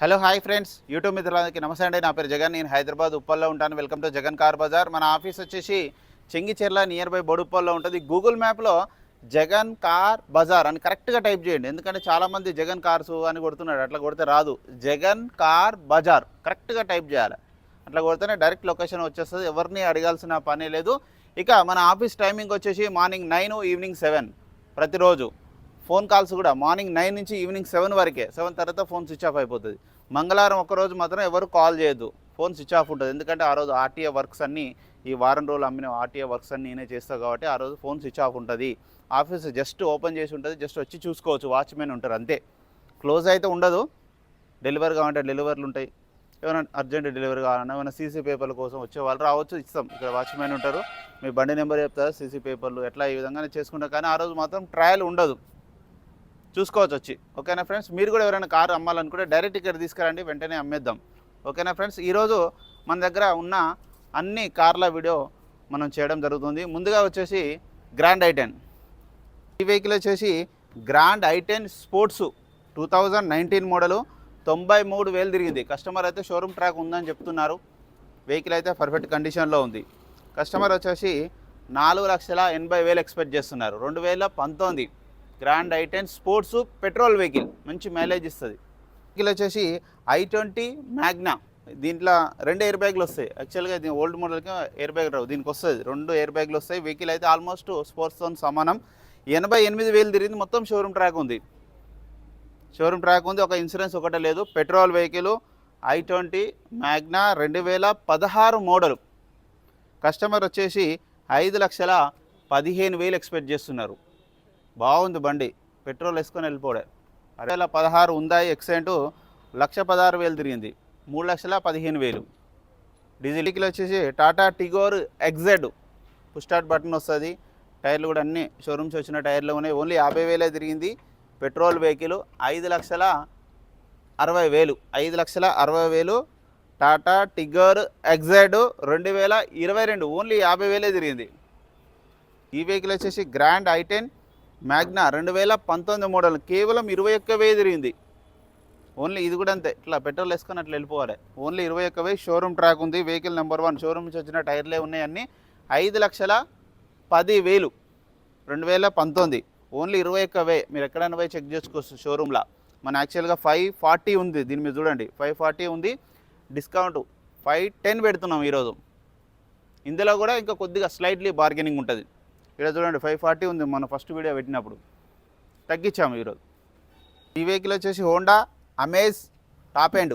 Hello hi friends. YouTube మిత్రులకి నమస్తే అండి. నా పేరు జగన్. నేను హైదరాబాద్ ఉప్పల్లో ఉంటాను. Welcome to Jagan car bazaar. మన ఆఫీస్ వచ్చేసి చెంగిచెర్ల నియర్ బై బొడుప్పల్లో ఉంటుంది. గూగుల్ మ్యాప్లో జగన్ కార్ బజార్ అని కరెక్ట్గా టైప్ చేయండి. ఎందుకంటే చాలామంది జగన్ కార్స్ అని కొడుతున్నాడు అట్లా కొడితే రాదు. జగన్ కార్ బజార్. కరెక్ట్గా టైప్ చేయాలి. అట్లా కొడితేనే డైరెక్ట్ లొకేషన్ వచ్చేస్తుంది. ఎవరిని అడగాల్సిన పని లేదు. ఇక మన ఆఫీస్ టైమింగ్ వచ్చేసి మార్నింగ్ నైన్ ఈవినింగ్ సెవెన్ ప్రతిరోజు. ఫోన్ కాల్స్ కూడా మార్నింగ్ నైన్ నుంచి ఈవినింగ్ సెవెన్ వరకే. సెవెన్ తర్వాత ఫోన్ స్విచ్ ఆఫ్ అయిపోతుంది. మంగళవారం ఒక్కరోజు మాత్రం ఎవరు కాల్ చేయొద్దు. ఫోన్ స్విచ్ ఆఫ్ ఉంటుంది. ఎందుకంటే ఆ రోజు ఆర్టీఏ వర్క్స్ అన్నీ ఈ వారం రోజులు అమ్మిన ఆర్టీఏ వర్క్స్ అన్నీ నేనే చేస్తాను కాబట్టి ఆ రోజు ఫోన్ స్విచ్ ఆఫ్ ఉంటుంది. ఆఫీస్ జస్ట్ ఓపెన్ చేసి ఉంటుంది. జస్ట్ వచ్చి చూసుకోవచ్చు. వాచ్మెన్ ఉంటారు అంతే. క్లోజ్ అయితే ఉండదు. డెలివరీ కావాలంటే డెలివరీలు ఉంటాయి. ఏమైనా అర్జెంట్ డెలివరీ కావాలన్నా ఏమైనా సీసీ పేపర్ల కోసం వచ్చే వాళ్ళు రావచ్చు ఇస్తాం. ఇక్కడ వాచ్మెన్ ఉంటారు. మీ బండి నెంబర్ చెప్తారు సీసీ పేపర్లు ఎట్లా ఈ విధంగానే చేసుకుంటారు. కానీ ఆ రోజు మాత్రం ట్రయల్ ఉండదు. చూసుకోవచ్చు వచ్చి. ఓకేనా ఫ్రెండ్స్? మీరు కూడా ఎవరైనా కారు అమ్మాలనుకుంటే డైరెక్ట్ ఇక్కడ తీసుకురండి వెంటనే అమ్మేద్దాం. ఓకేనా ఫ్రెండ్స్? ఈరోజు మన దగ్గర ఉన్న అన్ని కార్ల వీడియో మనం చేయడం జరుగుతుంది. ముందుగా వచ్చేసి గ్రాండ్ ఐటెన్ ఈ వెహికల్ వచ్చేసి grand i ten sports two thousand nineteen model తొంభై మూడు వేలు తిరిగింది. కస్టమర్ అయితే షోరూమ్ ట్రాక్ ఉందని చెప్తున్నారు. వెహికల్ అయితే పర్ఫెక్ట్ కండిషన్లో ఉంది. కస్టమర్ వచ్చేసి నాలుగు లక్షల ఎనభై వేలు ఎక్స్పెక్ట్ చేస్తున్నారు. రెండు వేల పంతొమ్మిది. Grand i ten sports petrol vehicle మంచి మైలేజ్ ఇస్తుంది. వెహికల్ వచ్చేసి ఐ ట్వంటీ మ్యాగ్నా దీంట్లో రెండు ఎయిర్ బ్యాగ్లు వస్తాయి. యాక్చువల్గా ఇది ఓల్డ్ మోడల్కి ఎయిర్ బ్యాగ్ రావు. దీనికి వస్తుంది. రెండు ఎయిర్ బ్యాగ్లు వస్తాయి. వెహికల్ అయితే ఆల్మోస్ట్ స్పోర్ట్స్తో సమానం. ఎనభై ఎనిమిది వేలు తిరిగింది. మొత్తం షోరూమ్ ట్రాక్ ఉంది. షోరూమ్ ట్రాక్ ఉంది. ఒక ఇన్సూరెన్స్ ఒకటే లేదు. Petrol vehicle i twenty magna రెండు వేల పదహారు మోడల్ కస్టమర్ వచ్చేసి ఐదు లక్షల పదిహేను వేలు ఎక్స్పెక్ట్ చేస్తున్నారు. బాగుంది బండి. పెట్రోల్ వేసుకొని వెళ్ళిపోవడే. రెండు వేల పదహారు ఉందా ఎక్సెంటు? లక్ష పదహారు వేలు తిరిగింది. మూడు లక్షల పదిహేను వేలు. డీజిల్కి వచ్చేసి Tata Tigor XZ start button వస్తుంది. టైర్లు కూడా అన్ని షోరూమ్స్ వచ్చిన టైర్లు ఉన్నాయి. ఓన్లీ యాభై వేలే తిరిగింది. పెట్రోల్ వెహికల్ ఐదు లక్షల అరవై వేలు. ఐదు లక్షల అరవై వేలు. టాటా టిగర్ ఎగ్జైడ్ రెండు వేల ఇరవై రెండు. ఓన్లీ యాభై వేలే తిరిగింది. ఈ వెహికల్ వచ్చేసి గ్రాండ్ ఐటెన్ మ్యాగ్నా రెండు వేల పంతొమ్మిది మోడల్ కేవలం ఇరవై ఒక్క వే తిరిగింది. ఓన్లీ ఇది కూడా అంతే. ఇట్లా పెట్రోల్ వేసుకొని అట్లా వెళ్ళిపోవాలి. ఓన్లీ ఇరవై ఒక్క వే షోరూమ్ ట్రాక్ ఉంది. Vehicle number one. షోరూమ్ నుంచి వచ్చిన టైర్లే ఉన్నాయి ఐదు లక్షల పది వేలు. రెండు వేల పంతొమ్మిది. ఓన్లీ ఇరవై ఒక్క వే. మీరు ఎక్కడైనా పోయి చెక్ చేసుకోవచ్చు షోరూమ్లో మన యాక్చువల్గా ఫైవ్ ఫార్టీ ఉంది. దీని మీద చూడండి. ఫైవ్ ఫార్టీ ఉంది. డిస్కౌంట్ ఫైవ్ టెన్ పెడుతున్నాం ఈరోజు. ఇందులో కూడా ఇంకా కొద్దిగా స్లైట్లీ బార్గెనింగ్ ఉంటుంది. ఇక్కడ చూడండి ఫైవ్ ఫార్టీ ఉంది మన ఫస్ట్ వీడియో పెట్టినప్పుడు. తగ్గించాము ఈరోజు. ఈ వెహికల్ వచ్చేసి Honda Amaze top end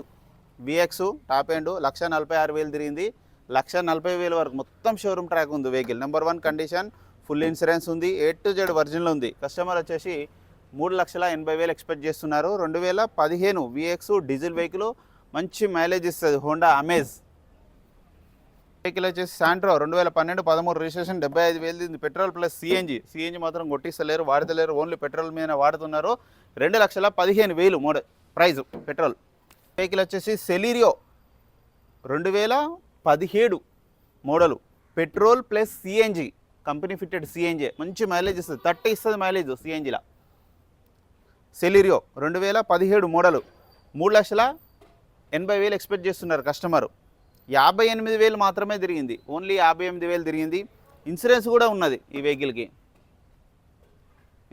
VX top end lakh నలభై ఆరు వేలు తిరిగింది. లక్ష నలభై వేల వరకు మొత్తం షోరూమ్ ట్రాక్ ఉంది vehicle number one condition full insurance ఉంది. ఏ టు జెడ్ వర్జిన్లో ఉంది. కస్టమర్ వచ్చేసి మూడు లక్షల ఎనభై వేలు ఎక్స్పెక్ట్ చేస్తున్నారు. రెండు వేల పదిహేను విఎక్స్ డీజిల్ వెహికల్ మంచి మైలేజ్ ఇస్తుంది హోండా అమేజ్ వెహికల్ వచ్చేసి శాంట్రో రెండు వేల పన్నెండు పదమూడు రిజిస్ట్రేషన్ డెబ్బై ఐదు వేలు పెట్రోల్ ప్లస్ సిఎన్జి సిఎన్జి మాత్రం కొట్టిస్తలేరు వాడతలేరు ఓన్లీ పెట్రోల్ మీద వాడుతున్నారు. రెండు లక్షల పదిహేను వేలు మోడ ప్రైజ్ పెట్రోల్. వెహికల్ వచ్చేసి సెలీరియో రెండు వేల పదిహేడు model. Petrol plus CNG company fitted CNG మంచి మైలేజ్ ఇస్తుంది. థర్టీ ఇస్తుంది మైలేజ్ సిఎన్జిలా సెలీరియో రెండు వేల పదిహేడు మోడలు. మూడు లక్షల ఎనభై వేలు ఎక్స్పెక్ట్ చేస్తున్నారు కస్టమరు. యాభై ఎనిమిది వేలు మాత్రమే తిరిగింది. ఓన్లీ యాభై ఎనిమిది వేలు తిరిగింది. ఇన్సూరెన్స్ కూడా ఉన్నది ఈ వెహికల్కి.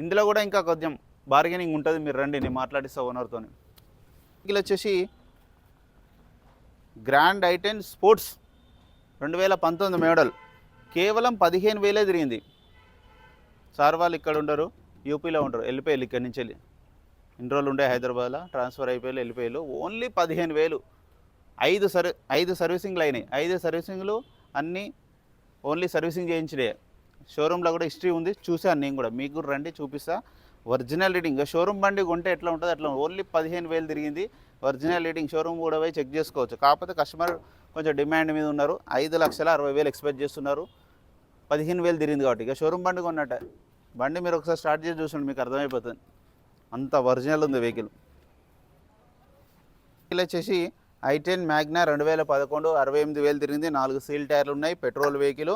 ఇందులో కూడా ఇంకా కొంచెం బార్గెనింగ్ ఉంటుంది. మీరు రండి నేను మాట్లాడిస్తా ఓనర్తో వెహికల్ వచ్చేసి గ్రాండ్ ఐటెన్ స్పోర్ట్స్ రెండు వేల పంతొమ్మిది మోడల్. కేవలం పదిహేను వేలే తిరిగింది. సార్ వాళ్ళు ఇక్కడ ఉండరు యూపీలో ఉండరు వెళ్ళిపోయారు ఇక్కడి నుంచి వెళ్ళి. ఇన్ని రోజులు ఉండే హైదరాబాద్లో ట్రాన్స్ఫర్ అయిపోయి వెళ్ళిపోయారు ఓన్లీ పదిహేను వేలు. ఐదు సర్వీ ఐదు సర్వీసింగ్లు అయినాయి ఐదు సర్వీసింగ్లు అన్నీ ఓన్లీ సర్వీసింగ్ చేయించడే షోరూంలో కూడా హిస్టరీ ఉంది చూశాను నేను కూడా. మీకు కూడా రండి చూపిస్తా. ఒరిజినల్ రీడింగ్ షోరూమ్ బండి కొంటే ఎట్లా ఉంటుంది అట్లా ఓన్లీ పదిహేను వేలు తిరిగింది. ఒరిజినల్ రీడింగ్ షోరూమ్ కూడా పోయి చెక్ చేసుకోవచ్చు. కాకపోతే కస్టమర్ కొంచెం డిమాండ్ మీద ఉన్నారు. ఐదు లక్షల అరవై వేలు ఎక్స్పెక్ట్ చేస్తున్నారు. పదిహేను వేలు తిరిగింది కాబట్టి. ఇక షోరూమ్ బండి కొన్నట్ట. బండి మీరు ఒకసారి స్టార్ట్ చేసి చూసండి మీకు అర్థమైపోతుంది. అంత ఒరిజినల్ ఉంది వెహికల్. వెహికల్ వచ్చేసి ఐ టెన్ మ్యాగ్నా రెండు వేల పదకొండు అరవై ఎనిమిది వేలు తిరిగింది. నాలుగు సీల్ టైర్లు ఉన్నాయి పెట్రోల్ వెహికల్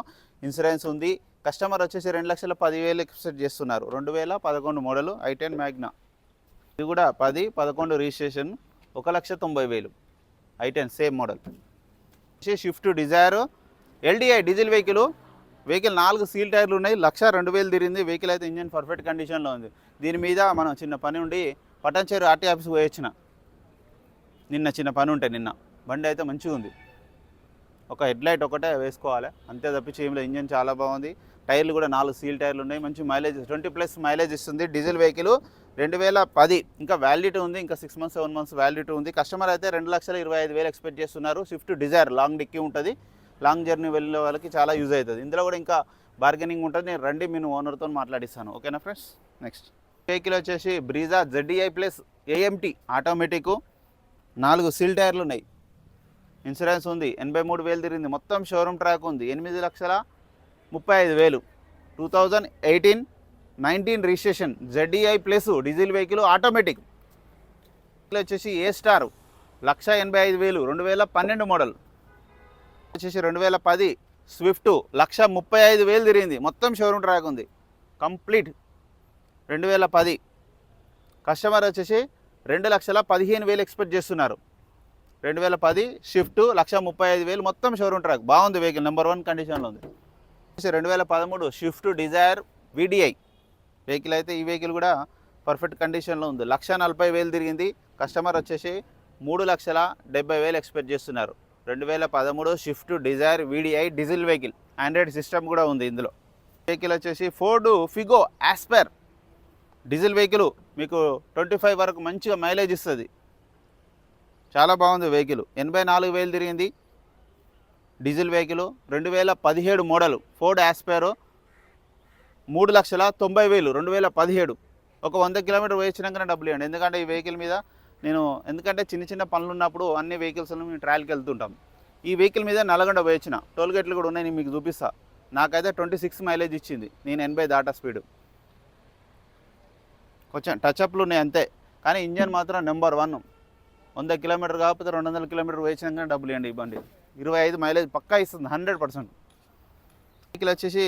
ఇన్సూరెన్స్ ఉంది. కస్టమర్ వచ్చేసి రెండు లక్షల పదివేలు ఎక్స్పెక్ట్ చేస్తున్నారు. రెండు వేల పదకొండు మోడలు ఐ టెన్ మ్యాగ్నా. ఇది కూడా పది పదకొండు రిజిస్ట్రేషన్ ఒక లక్ష తొంభై వేలు. I ten same model. Swift Dzire LDI diesel vehicle. Vehicle నాలుగు సీల్ టైర్లు ఉన్నాయి లక్ష రెండు వేలు తిరిగింది. వెహికల్ అయితే ఇంజన్ పర్ఫెక్ట్ కండిషన్లో ఉంది. దీని మీద మనం చిన్న పని ఉండి పటాన్చేరు ఆర్టీ ఆఫీస్కి పోయొచ్చిన నిన్న చిన్న పని ఉంటే నిన్న. బండి అయితే మంచిగా ఉంది. ఒక హెడ్ లైట్ ఒకటే వేసుకోవాలి. అంతే తప్పించి ఏం లేదు ఇంజన్ చాలా బాగుంది. టైర్లు కూడా నాలుగు సీల్ టైర్లు ఉన్నాయి. మంచి మైలేజ్ ట్వంటీ ప్లస్ మైలేజ్ ఇస్తుంది. డీజిల్ వెహికల్ రెండు వేల పది. ఇంకా వ్యాలిడిటీ ఉంది. ఇంకా six months seven months validity ఉంది. కస్టమర్ అయితే రెండు లక్షల ఇరవై ఐదు వేలు ఎక్స్పెక్ట్ చేస్తున్నారు. స్విఫ్ట్ డిజైర్ లాంగ్ డిక్కీ ఉంటుంది. లాంగ్ జర్నీ వెళ్ళే వాళ్ళకి చాలా యూజ్ అవుతుంది. ఇందులో కూడా ఇంకా బార్గెనింగ్ ఉంటుంది. నేను రండి నేను ఓనర్తో మాట్లాడిస్తాను. ఓకేనా ఫ్రెండ్స్? నెక్స్ట్ వెహికల్ వచ్చేసి Brezza ZDI plus AMT automatic నాలుగు సీల్ టైర్లు ఉన్నాయి. ఇన్సూరెన్స్ ఉంది ఎనభై మూడు వేలు తిరిగింది. మొత్తం షోరూమ్ ట్రాక్ ఉంది ఎనిమిది లక్షల ముప్పై ఐదు వేలు. Two thousand eighteen nineteen registration ZDI plus diesel vehicle automatic. వచ్చేసి ఏ స్టార్? లక్ష ఎనభై ఐదు వేలు రెండు వేల పన్నెండు మోడల్. వచ్చేసి రెండు వేల పది స్విఫ్ట్ లక్ష ముప్పై ఐదు వేలు తిరిగింది. మొత్తం షోరూమ్ ట్రాక్ ఉంది. కంప్లీట్. రెండు వేల పది. కస్టమర్ వచ్చేసి రెండు లక్షల పదిహేను వేలు ఎక్స్పెక్ట్ చేస్తున్నారు. రెండు వేల పది షిఫ్ట్ లక్ష ముప్పై ఐదు వేలు మొత్తం షోరూమ్ ట్రాక్. బాగుంది వెహికల్ నెంబర్ వన్ కండిషన్లో ఉంది. రెండు వేల పదమూడు షిఫ్ట్ డిజైర్ విడిఐ. వెహికల్ అయితే ఈ వెహికల్ కూడా పర్ఫెక్ట్ కండిషన్లో ఉంది. లక్ష నలభై వేలు తిరిగింది. కస్టమర్ వచ్చేసి మూడు లక్షల డెబ్బై వేలు ఎక్స్పెక్ట్ చేస్తున్నారు. రెండు వేల పదమూడు Swift Dzire VDI diesel vehicle. Android system కూడా ఉంది ఇందులో. వెహికల్ వచ్చేసి Ford Figo Aspire diesel vehicle మీకు ట్వంటీ ఫైవ్ వరకు మంచిగా మైలేజ్ ఇస్తుంది. చాలా బాగుంది వెహికల్ ఎనభై నాలుగు వేలు తిరిగింది. డీజిల్ వెహికల్ రెండు వేల పదిహేడు మోడల్. ఫోర్డ్ ఆస్పేరో మూడు లక్షల తొంభై వేలు. రెండు వేల పదిహేడు. ఒక వంద కిలోమీటర్ వేసినాకనే డబ్బులు ఇవ్వండి. ఎందుకంటే ఈ వెహికల్ మీద నేను ఎందుకంటే చిన్న చిన్న పనులు ఉన్నప్పుడు అన్ని వెహికల్స్ మేము ట్రయల్కి వెళ్తుంటాం. ఈ వెహికల్ మీద నల్గొండ వేయించిన టోల్ గేట్లు కూడా ఉన్నాయి నేను మీకు చూపిస్తా. నాకైతే ట్వంటీ సిక్స్ మైలేజ్ ఇచ్చింది. నేను ఎనభై దాటా స్పీడ్ కొంచెం టచ్అప్లు ఉన్నాయి అంతే. కానీ ఇంజన్ మాత్రం నెంబర్ వన్ వంద కిలోమీటర్ కాకపోతే రెండు వందల కిలోమీటర్ వేసినాకనే డబ్బులు ఇవ్వండి ఈ బండి. ఇరవై ఐదు మైలేజ్ పక్కా ఇస్తుంది హండ్రెడ్ పర్సెంట్ వెహికల్ వచ్చేసి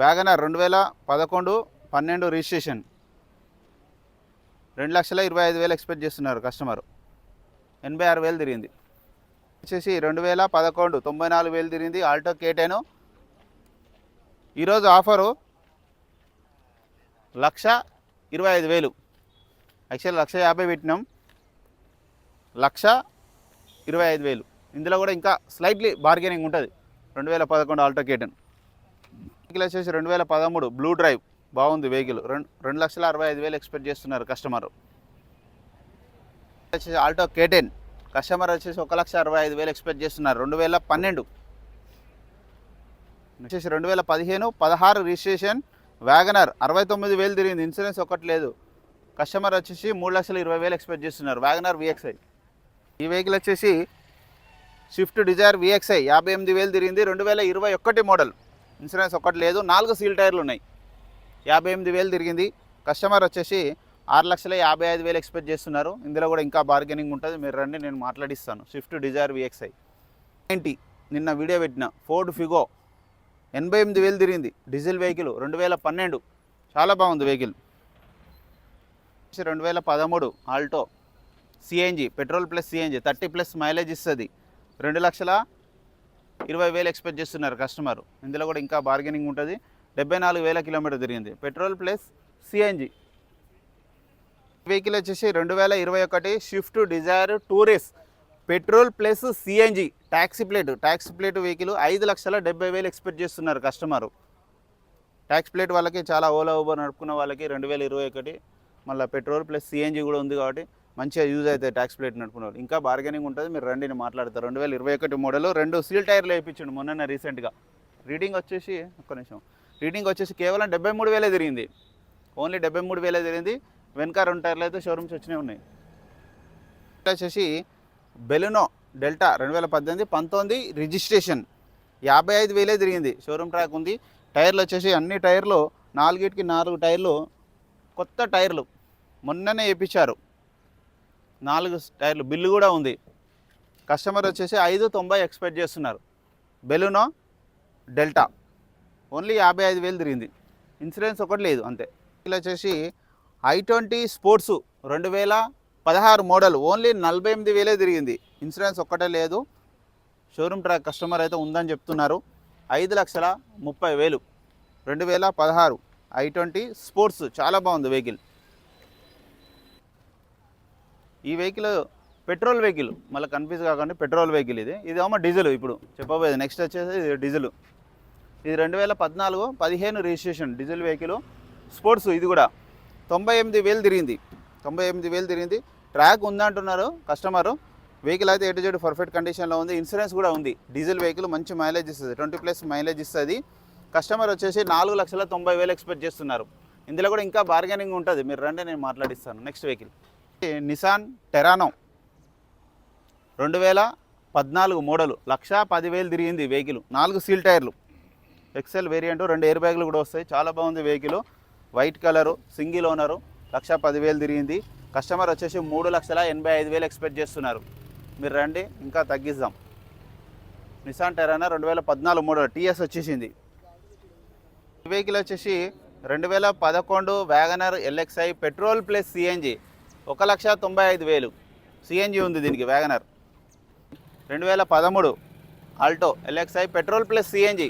వ్యాగనర్ రెండు వేల పదకొండు పన్నెండు రిజిస్ట్రేషన్ రెండు లక్షల ఇరవై ఐదు వేలు ఎక్స్పెక్ట్ చేస్తున్నారు కస్టమర్ ఎనభై ఆరు వేలు తిరిగింది. వచ్చేసి రెండు వేల పదకొండు తొంభై నాలుగు వేలు తిరిగింది ఆల్టో కేటెను ఈరోజు ఆఫరు లక్ష ఇరవై ఐదు వేలు. యాక్చువల్ లక్ష యాభై పెట్టినాం. లక్ష ఇరవై ఐదు వేలు. ఇందులో కూడా ఇంకా స్లైట్లీ బార్గెనింగ్ ఉంటుంది. రెండు వేల పదకొండు ఆల్టో కేటన్ వెహికల్ వచ్చేసి రెండు వేల పదమూడు బ్లూ డ్రైవ్ బాగుంది వెహికల్ రెండు రెండు లక్షల అరవై ఐదు వేలు ఎక్స్పెక్ట్ చేస్తున్నారు కస్టమర్ వచ్చేసి ఆల్టో కేటెన్ కస్టమర్ వచ్చేసి ఒక లక్ష అరవై ఐదు వేలు ఎక్స్పెక్ట్ చేస్తున్నారు. రెండు వేల పన్నెండు. వచ్చేసి రెండు వేల పదిహేను పదహారు రిజిస్ట్రేషన్ వ్యాగనర్ అరవై తొమ్మిది వేలు తిరిగింది. ఇన్సూరెన్స్ ఒకటి లేదు. కస్టమర్ వచ్చేసి మూడు లక్షల ఇరవై వేలు ఎక్స్పెక్ట్ చేస్తున్నారు. వ్యాగనర్ విఎక్స్ఐ ఈ వెహికల్ వచ్చేసి స్విఫ్ట్ డిజైర్ విఎక్స్ఐ యాభై ఎనిమిది వేలు తిరిగింది. రెండు వేల ఇరవై ఒకటి మోడల్. ఇన్సూరెన్స్ ఒకటి లేదు. నాలుగు సీల్ టైర్లు ఉన్నాయి. యాభై ఎనిమిది వేలు తిరిగింది. కస్టమర్ వచ్చేసి ఆరు లక్షల యాభై ఐదు వేలు ఎక్స్పెక్ట్ చేస్తున్నారు. ఇందులో కూడా ఇంకా బార్గెనింగ్ ఉంటుంది. మీరు రండి నేను మాట్లాడిస్తాను. స్విఫ్ట్ డిజైర్ విఎక్స్ఐ ఏంటి? నిన్న వీడియో పెట్టిన ఫోర్డ్ ఫిగో ఎనభై ఎనిమిది వేలు తిరిగింది. డీజిల్ వెహికల్ రెండు వేల పన్నెండు. చాలా బాగుంది వెహికల్. రెండు వేల పదమూడు Alto CNG petrol plus CNG thirty plus mileage ఇస్తుంది. రెండు లక్షల ఇరవై వేలు ఎక్స్పెక్ట్ చేస్తున్నారు కస్టమర్. ఇందులో కూడా ఇంకా బార్గెనింగ్ ఉంటుంది. డెబ్బై నాలుగు వేల కిలోమీటర్ తిరిగింది. పెట్రోల్ ప్లస్ సిఎన్జి వెహికల్ వచ్చేసి రెండు వేల ఇరవై ఒకటి Swift Dzire Tour S petrol plus CNG taxi plate taxi plate vehicle ఐదు లక్షల డెబ్బై వేలు ఎక్స్పెక్ట్ చేస్తున్నారు కస్టమరు ట్యాక్స్ ప్లేట్ వాళ్ళకి చాలా ఓలా ఊబర్ నడుపుకున్న వాళ్ళకి రెండు వేల ఇరవై ఒకటి మళ్ళీ పెట్రోల్ ప్లస్ సిఎన్జి కూడా ఉంది కాబట్టి మంచిగా యూజ్ అవుతాయి ట్యాక్స్ ప్లేట్ నడుపుకున్న వాళ్ళు. ఇంకా బార్గెనింగ్ ఉంటుంది మీరు రండి నేను మాట్లాడతారు రెండు వేల ఇరవై ఒకటి మోడల్ రెండు సీల్ టైర్లు వేయించండి మొన్న రీసెంట్గా రీడింగ్ వచ్చేసి ఒక్క నిమిషం. రీడింగ్ వచ్చేసి కేవలం డెబ్బై మూడు వేలే తిరిగింది. ఓన్లీ డెబ్బై మూడు వేలే తిరిగింది. వెనక రెండు టైర్లు అయితే షోరూమ్స్ వచ్చినాయి ఉన్నాయి. వచ్చేసి బెలునో డెల్టా రెండు వేల పద్దెనిమిది పంతొమ్మిది రిజిస్ట్రేషన్. యాభై ఐదు వేలే తిరిగింది. షోరూమ్ ట్రాక్ ఉంది. టైర్లు వచ్చేసి అన్ని టైర్లు నాలుగిటికి నాలుగు టైర్లు కొత్త టైర్లు మొన్ననే వేయించారు నాలుగు టైర్లు బిల్లు కూడా ఉంది. కస్టమర్ వచ్చేసి ఐదు తొంభై ఎక్స్పెక్ట్ చేస్తున్నారు. Baleno delta. ఓన్లీ యాభై ఐదు వేలు తిరిగింది. ఇన్సూరెన్స్ ఒకటి లేదు అంతే. ఇలా వచ్చేసి ఐ ట్వంటీ స్పోర్ట్స్ రెండు వేల పదహారు మోడల్ ఓన్లీ నలభై ఎనిమిది వేలే తిరిగింది. ఇన్సూరెన్స్ ఒక్కటే లేదు. షోరూమ్ ట్రాక్ కస్టమర్ అయితే ఉందని చెప్తున్నారు. ఐదు లక్షల ముప్పై వేలు. రెండు వేల పదహారు ఐ ట్వంటీ స్పోర్ట్స్ చాలా బాగుంది వెహికల్. ఈ వెహికల్ పెట్రోల్ వెహికల్ మళ్ళీ కన్ఫ్యూజ్ కాకుండా పెట్రోల్ వెహికల్ ఇది. ఇదేమో డీజిల్ ఇప్పుడు చెప్పబోయేది. నెక్స్ట్ వచ్చేసి ఇది డీజిల్. ఇది రెండు వేల పద్నాలుగు పదిహేను రిజిస్ట్రేషన్ డీజిల్ వెహికల్. స్పోర్ట్స్ ఇది కూడా తొంభై ఎనిమిది వేలు తిరిగింది. తొంభై ఎనిమిది వేలు తిరిగింది. ట్రాక్ ఉందంటున్నారు కస్టమరు. వెహికల్ అయితే ఎటు జెడ్ పర్ఫెక్ట్ కండిషన్లో ఉంది. ఇన్సూరెన్స్ కూడా ఉంది. డీజిల్ వెహికల్ మంచి మైలేజ్ ఇస్తుంది. ట్వంటీ ప్లస్ మైలేజ్ ఇస్తుంది. కస్టమర్ వచ్చేసి నాలుగు లక్షల తొంభై వేలు ఎక్స్పెక్ట్ చేస్తున్నారు. ఇందులో కూడా ఇంకా బార్గెనింగ్ ఉంటుంది. మీరు రండి నేను మాట్లాడిస్తాను. నెక్స్ట్ వెహికల్ నిసాన్ టెరానో రెండు వేల పద్నాలుగు మోడలు లక్ష పదివేలు తిరిగింది వెహికల్ నాలుగు సీల్ టైర్లు ఎక్సెల్ వేరియంట్ రెండు ఎయిర్ బ్యాగులు కూడా వస్తాయి. చాలా బాగుంది vehicle white colour single owner lakh పదివేలు తిరిగింది. కస్టమర్ వచ్చేసి మూడు లక్షల ఎనభై ఐదు వేలు ఎక్స్పెక్ట్ చేస్తున్నారు. మీరు రండి ఇంకా తగ్గిద్దాం. నిసాన్ టెరానా రెండు వేల పద్నాలుగు మూడు టీఎస్ వచ్చేసింది. ఈ వెహికల్ వచ్చేసి రెండు వేల పదకొండు WagonR LXI petrol plus CNG ఒక లక్ష తొంభై ఐదు వేలు. సిఎన్జి ఉంది దీనికి వ్యాగనర్ రెండు వేల పదమూడు Alto LXI petrol plus CNG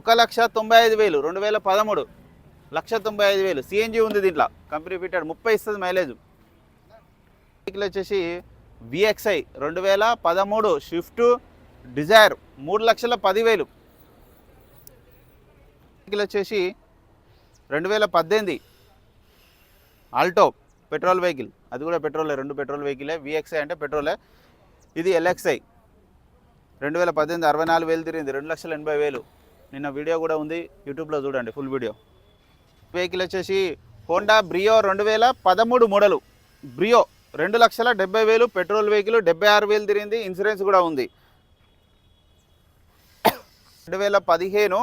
ఒక లక్ష తొంభై ఐదు వేలు. రెండు వేల పదమూడు లక్ష తొంభై ఐదు వేలు సిఎన్జి ఉంది దీంట్లో. కంపెనీ ఫిటెడ్ ముప్పై ఇస్తుంది మైలేజ్. వెహికల్ వచ్చేసి విఎక్స్ఐ రెండు వేల పదమూడు స్విఫ్ట్ డిజైర్ మూడు లక్షల పదివేలు. వెహికల్ వచ్చేసి రెండు వేల పద్దెనిమిది ఆల్టో పెట్రోల్ వెహికల్ అది కూడా పెట్రోలే రెండు పెట్రోల్ వెహికలే విఎక్స్ఐ అంటే పెట్రోలే ఇది ఎల్ఎక్స్ఐ రెండు వేల పద్దెనిమిది అరవై నాలుగు వేలు తిరిగింది. రెండు లక్షల ఎనభై వేలు. నిన్న వీడియో కూడా ఉంది. యూట్యూబ్లో చూడండి ఫుల్ వీడియో వెహికల్ వచ్చేసి హోండా బ్రియో రెండు వేల పదమూడు మోడలు. బ్రియో రెండు లక్షల డెబ్బై వేలు పెట్రోల్ వెహికల్ డెబ్బై ఆరు వేలు తిరిగింది ఇన్సూరెన్స్ కూడా ఉంది. రెండు వేల పదిహేను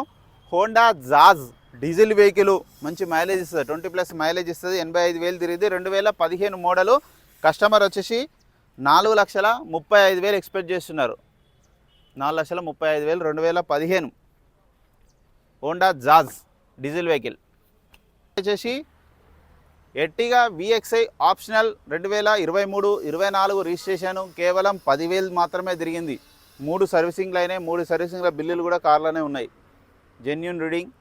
హోండా జాజ్ డీజిల్ వెహికల్ మంచి మైలేజ్ ఇస్తుంది ట్వంటీ ప్లస్ మైలేజ్ ఇస్తుంది ఎనభై ఐదు వేలు తిరిగింది. రెండు వేల పదిహేను మోడలు కస్టమర్ వచ్చేసి నాలుగు లక్షల ముప్పై ఐదు వేలు ఎక్స్పెక్ట్ చేస్తున్నారు. నాలుగు లక్షల ముప్పై ఐదు వేలు రెండు వేల పదిహేను హోండా జాజ్ డీజిల్ వెహికల్. వచ్చేసి ఎట్టిగా విఎక్స్ఐ ఆప్షనల్ రెండు వేల ఇరవై మూడు ఇరవై నాలుగు రిజిస్ట్రేషన్ కేవలం పదివేలు మాత్రమే తిరిగింది. మూడు సర్వీసింగ్లు అయినాయి. మూడు సర్వీసింగ్ల బిల్లులు కూడా కార్లోనే ఉన్నాయి. జెన్యున్ రీడింగ్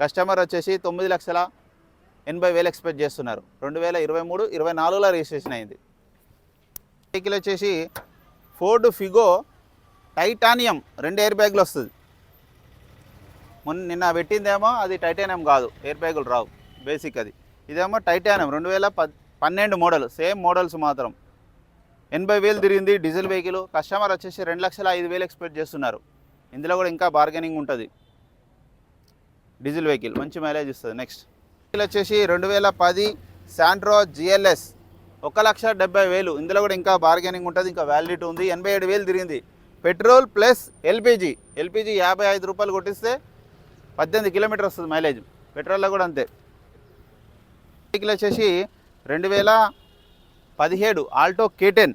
కస్టమర్ వచ్చేసి తొమ్మిది లక్షల ఎనభై వేలు ఎక్స్పెక్ట్ చేస్తున్నారు. రెండు వేల ఇరవై మూడు ఇరవై నాలుగులో రిజిస్ట్రేషన్ అయింది. వెహికల్ వచ్చేసి ఫోర్డ్ ఫిగో టైటానియం రెండు ఎయిర్ బ్యాగ్లు వస్తుంది. మొన్న నిన్న పెట్టిందేమో అది టైటానియం కాదు ఎయిర్ బ్యాగులు రావు బేసిక్ అది. ఇదేమో టైటానియం రెండు వేల పన్నెండు మోడల్ సేమ్ మోడల్స్ మాత్రం. ఎనభై వేలు తిరిగింది డీజిల్ వెహికల్ కస్టమర్ వచ్చేసి రెండు లక్షల ఐదు వేలు ఎక్స్పెక్ట్ చేస్తున్నారు. ఇందులో కూడా ఇంకా బార్గెనింగ్ ఉంటుంది. డీజిల్ వెహికల్ మంచి మైలేజ్ ఇస్తుంది. నెక్స్ట్ వెహికల్ వచ్చేసి రెండు వేల పది శాంట్రో జిఎల్ఎస్ ఒక లక్ష డెబ్బై వేలు. ఇందులో కూడా ఇంకా బార్గెనింగ్ ఉంటుంది ఇంకా వ్యాలిడిటీ ఉంది. ఎనభై ఏడు వేలు తిరిగింది. పెట్రోల్ ప్లస్ ఎల్పిజి ఎల్పిజి యాభై ఐదు రూపాయలు కొట్టిస్తే పద్దెనిమిది కిలోమీటర్ వస్తుంది మైలేజ్. పెట్రోల్లో కూడా అంతే. వెహికల్ వచ్చేసి రెండు వేల పదిహేడు ఆల్టో కేటెన్.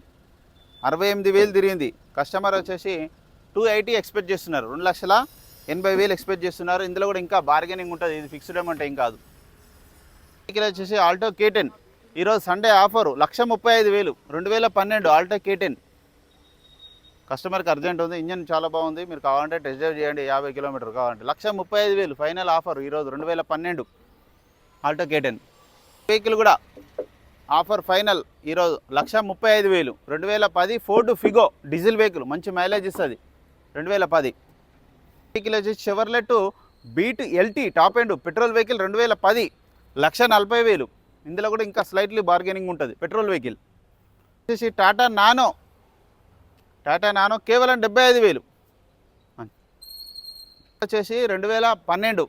అరవై ఎనిమిది వేలు తిరిగింది. కస్టమర్ వచ్చేసి టూ ఎయిటీ ఎక్స్పెక్ట్ చేస్తున్నారు. రెండు లక్షల ఎనభై వేలు ఎక్స్పెక్ట్ చేస్తున్నారు. ఇందులో కూడా ఇంకా బార్గెనింగ్ ఉంటుంది. ఇది ఫిక్స్డ్ అమౌంట్ ఏం కాదు. వెహికల్ వచ్చేసి ఆల్టో కేటెన్. ఈరోజు సండే ఆఫరు లక్ష ముప్పై ఐదు వేలు. రెండు వేల పన్నెండు ఆల్టో కేటెన్. కస్టమర్కి అర్జెంట్ ఉంది ఇంజన్ చాలా బాగుంది మీరు కావాలంటే టెస్ట్ డ్రైవ్ చేయండి యాభై కిలోమీటర్ కావాలంటే. లక్ష ముప్పై ఐదు వేలు ఫైనల్ ఆఫర్ ఈరోజు రెండు వేల పన్నెండు. ఆల్టో కేటెన్ వెహికల్ కూడా ఆఫర్ ఫైనల్ ఈరోజు లక్ష ముప్పై ఐదు వేలు రెండు వేల పది ఫోర్డ్ ఫిగో డీజిల్ వెహికల్ మంచి మైలేజ్ ఇస్తుంది రెండు వేల పది. వెహికల్ వచ్చి Chevrolet Beat LT top end petrol vehicle రెండు వేల పది లక్ష నలభై వేలు. ఇందులో కూడా ఇంకా స్లైట్లీ బార్గెనింగ్ ఉంటుంది పెట్రోల్ వెహికల్. వచ్చేసి టాటా నానో టాటా నానో కేవలం డెబ్బై ఐదు వేలు. వచ్చేసి రెండు వేల పన్నెండు.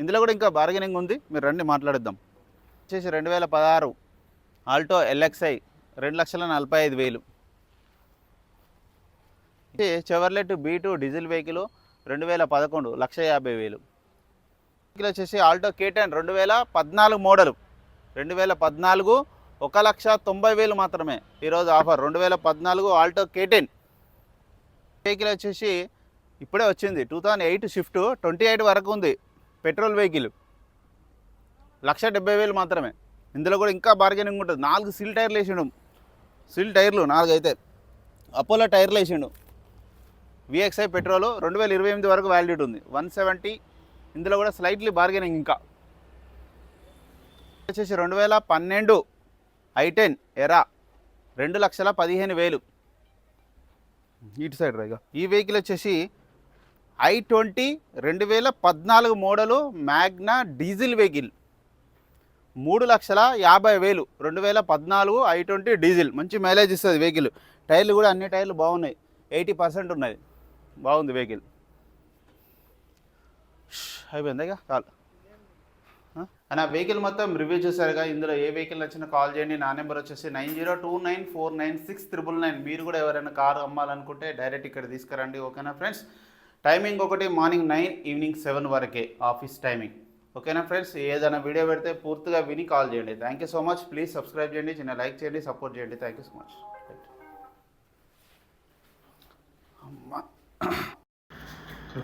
ఇందులో కూడా ఇంకా బార్గెనింగ్ ఉంది. మీరు రండి మాట్లాడిద్దాం. వచ్చేసి రెండు వేల పదహారు. ఆల్టో ఎల్ఎక్స్ఐ రెండు లక్షల నలభై ఐదు వేలు. చెవర్లెట్ బీ టూ డీజిల్ వెహికల్ రెండు వేల పదకొండు లక్ష యాభై వేలు. వెహికల్ వచ్చేసి ఆల్టో కేటెన్ రెండు వేల పద్నాలుగు మోడలు రెండు వేల పద్నాలుగు ఒక లక్ష తొంభై వేలు మాత్రమే. ఈరోజు ఆఫర్ రెండు వేల పద్నాలుగు ఆల్టో కేటెన్ వెహికల్ వచ్చేసి ఇప్పుడే వచ్చింది. Two thousand eight Swift twenty eight వరకు ఉంది. పెట్రోల్ వెహికల్ లక్ష డెబ్బై వేలు మాత్రమే. ఇందులో కూడా ఇంకా బార్గెనింగ్ ఉంటుంది. నాలుగు సిల్ టైర్లు వేసిండు. సిల్ టైర్లు నాలుగు అయితే అపోలో టైర్లు వేసిండు. విఎక్స్ఐ పెట్రోల్ రెండు వేల ఇరవై ఎనిమిది వరకు వ్యాలిడిటీ ఉంది. వన్ సెవెంటీ ఇందులో కూడా స్లైట్లీ బార్గెనింగ్ ఇంకా. వచ్చేసి రెండు వేల పన్నెండు ఐ టెన్ ఎరా రెండు లక్షల పదిహేను వేలు. ఇటు సైడ్ రైగా ఈ వెహికల్ వచ్చేసి ఐ ట్వంటీ రెండు వేల పద్నాలుగు మోడలు మ్యాగ్నా డీజిల్ వెహికల్. మూడు లక్షల యాభై వేలు. రెండు వేల పద్నాలుగు ఐ ట్వంటీ డీజిల్. మంచి మైలేజ్ ఇస్తుంది వెహికల్. టైర్లు కూడా అన్ని టైర్లు బాగున్నాయి. ఎయిటీ పర్సెంట్ ఉన్నది. బాగుంది వెహికల్. అయిపోయింది కాల్ అని ఆ వెహికల్ మొత్తం రివ్యూ చేశారుగా. ఇందులో ఏ వెహికల్ నచ్చినా కాల్ చేయండి. నా నెంబర్ వచ్చేసి nine zero two nine four nine six triple nine. మీరు కూడా ఎవరైనా కారు అమ్మాలనుకుంటే డైరెక్ట్ ఇక్కడ తీసుకురండి. ఓకేనా ఫ్రెండ్స్ టైమింగ్ ఒకటి మార్నింగ్ నైన్ ఈవినింగ్ సెవెన్ వరకే ఆఫీస్ టైమింగ్ ఓకేనా ఫ్రెండ్స్ ఏదైనా వీడియో పెడితే పూర్తిగా విని కాల్ చేయండి. Thank you so much please subscribe చేయండి. చిన్న లైక్ చేయండి. సపోర్ట్ చేయండి. థ్యాంక్ యూ సో మచ్ అమ్మా.